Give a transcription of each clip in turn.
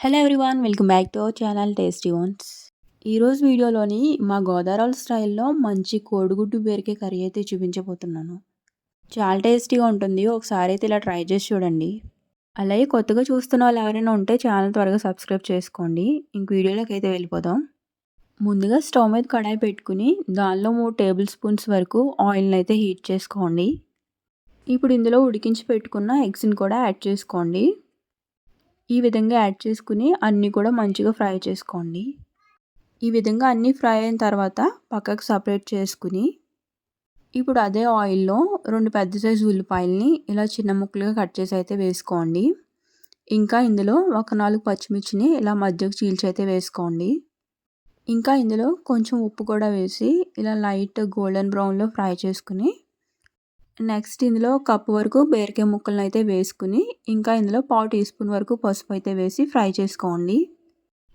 Hello everyone welcome back to our channel tasty ones ఈరోజు వీడియోలోని మా గోదావరి స్టైల్లో మంచి కోడిగుడ్డు బీరకాయ కర్రీ అయితే చూపించబోతున్నాను. చాలా టేస్టీగా ఉంటుంది ఒకసారి అయితే ఇలా ట్రై చేసి చూడండి. అలాగే కొత్తగా చూస్తున్న వాళ్ళు ఎవరైనా ఉంటే ఛానల్ త్వరగా సబ్స్క్రైబ్ చేసుకోండి. ఇంక వీడియోలోకి అయితే వెళ్ళిపోదాం. ముందుగా స్టవ్ మీద కడాయి పెట్టుకుని దానిలో మూడు టేబుల్ స్పూన్స్ వరకు ఆయిల్ని అయితే హీట్ చేసుకోండి. ఇప్పుడు ఇందులో ఉడికించి పెట్టుకున్న ఎగ్స్ని కూడా యాడ్ చేసుకోండి. ఈ విధంగా యాడ్ చేసుకుని అన్నీ కూడా మంచిగా ఫ్రై చేసుకోండి. ఈ విధంగా అన్నీ ఫ్రై అయిన తర్వాత పక్కకు సపరేట్ చేసుకుని ఇప్పుడు అదే ఆయిల్లో రెండు పెద్ద సైజు ఉల్లిపాయలని ఇలా చిన్న ముక్కలుగా కట్ చేసి అయితే వేసుకోండి. ఇంకా ఇందులో ఒక నాలుగు పచ్చిమిర్చిని ఇలా మధ్యకు చీల్చి అయితే వేసుకోండి. ఇంకా ఇందులో కొంచెం ఉప్పు కూడా వేసి ఇలా లైట్ గోల్డెన్ బ్రౌన్లో ఫ్రై చేసుకుని నెక్స్ట్ ఇందులో కప్పు వరకు బీరకాయ ముక్కలను అయితే వేసుకుని ఇంకా ఇందులో పావు టీ స్పూన్ వరకు పసుపు అయితే వేసి ఫ్రై చేసుకోండి.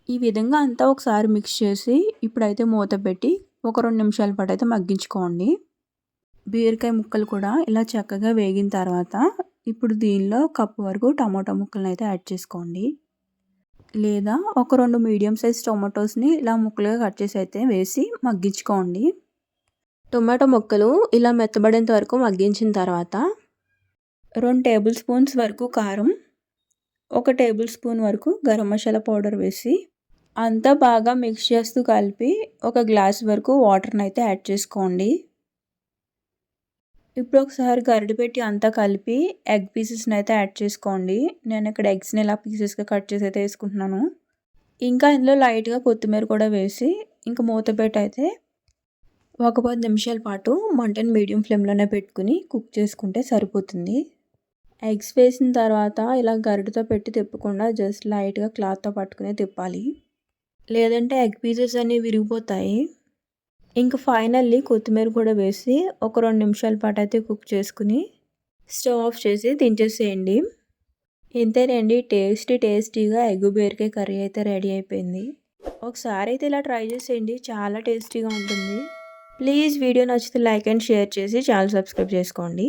ఈ విధంగా అంతా ఒకసారి మిక్స్ చేసి ఇప్పుడైతే మూత పెట్టి ఒక రెండు నిమిషాల పాటు అయితే మగ్గించుకోండి. బీరకాయ ముక్కలు కూడా ఇలా చక్కగా వేగిన తర్వాత ఇప్పుడు దీనిలో కప్పు వరకు టమాటో ముక్కలను అయితే యాడ్ చేసుకోండి. లేదా ఒక రెండు మీడియం సైజ్ టొమాటోస్ని ఇలా ముక్కలుగా కట్ చేసి అయితే వేసి మగ్గించుకోండి. టొమాటో ముక్కలు ఇలా మెత్తబడేంత వరకు మగ్గించిన తర్వాత రెండు టేబుల్ స్పూన్స్ వరకు కారం ఒక టేబుల్ స్పూన్ వరకు గరం మసాలా పౌడర్ వేసి అంతా బాగా మిక్స్ చేస్తూ కలిపి ఒక గ్లాస్ వరకు వాటర్ని అయితే యాడ్ చేసుకోండి. ఇప్పుడు ఒకసారి గరిడి పెట్టి అంతా కలిపి ఎగ్ పీసెస్ని అయితే యాడ్ చేసుకోండి. నేను ఇక్కడ ఎగ్స్ని ఇలా పీసెస్గా కట్ చేసి అయితే వేసుకుంటున్నాను. ఇంకా ఇందులో లైట్గా కొత్తిమీర కూడా వేసి ఇంకా మూత పెట్టి అయితే ఒక పది నిమిషాల పాటు మంటను మీడియం ఫ్లేమ్లోనే పెట్టుకుని కుక్ చేసుకుంటే సరిపోతుంది. ఎగ్స్ వేసిన తర్వాత ఇలా గరిటతో పెట్టి తిప్పకుండా జస్ట్ లైట్గా క్లాత్తో పట్టుకుని తిప్పాలి. లేదంటే ఎగ్ పీసెస్ అన్నీ విరిగిపోతాయి. ఇంకా ఫైనల్లీ కొత్తిమీర కూడా వేసి ఒక రెండు నిమిషాల పాటు అయితే కుక్ చేసుకుని స్టవ్ ఆఫ్ చేసి దించేసేయండి. ఇంతేనండి టేస్టీ టేస్టీగా ఎగ్ బీరకాయ కర్రీ అయితే రెడీ అయిపోయింది. ఒకసారి అయితే ఇలా ట్రై చేసేయండి చాలా టేస్టీగా ఉంటుంది. ప్లీజ్ వీడియో నచ్చితే లైక్ అండ్ షేర్ చేసి ఛానల్ సబ్స్క్రైబ్ చేసుకోండి.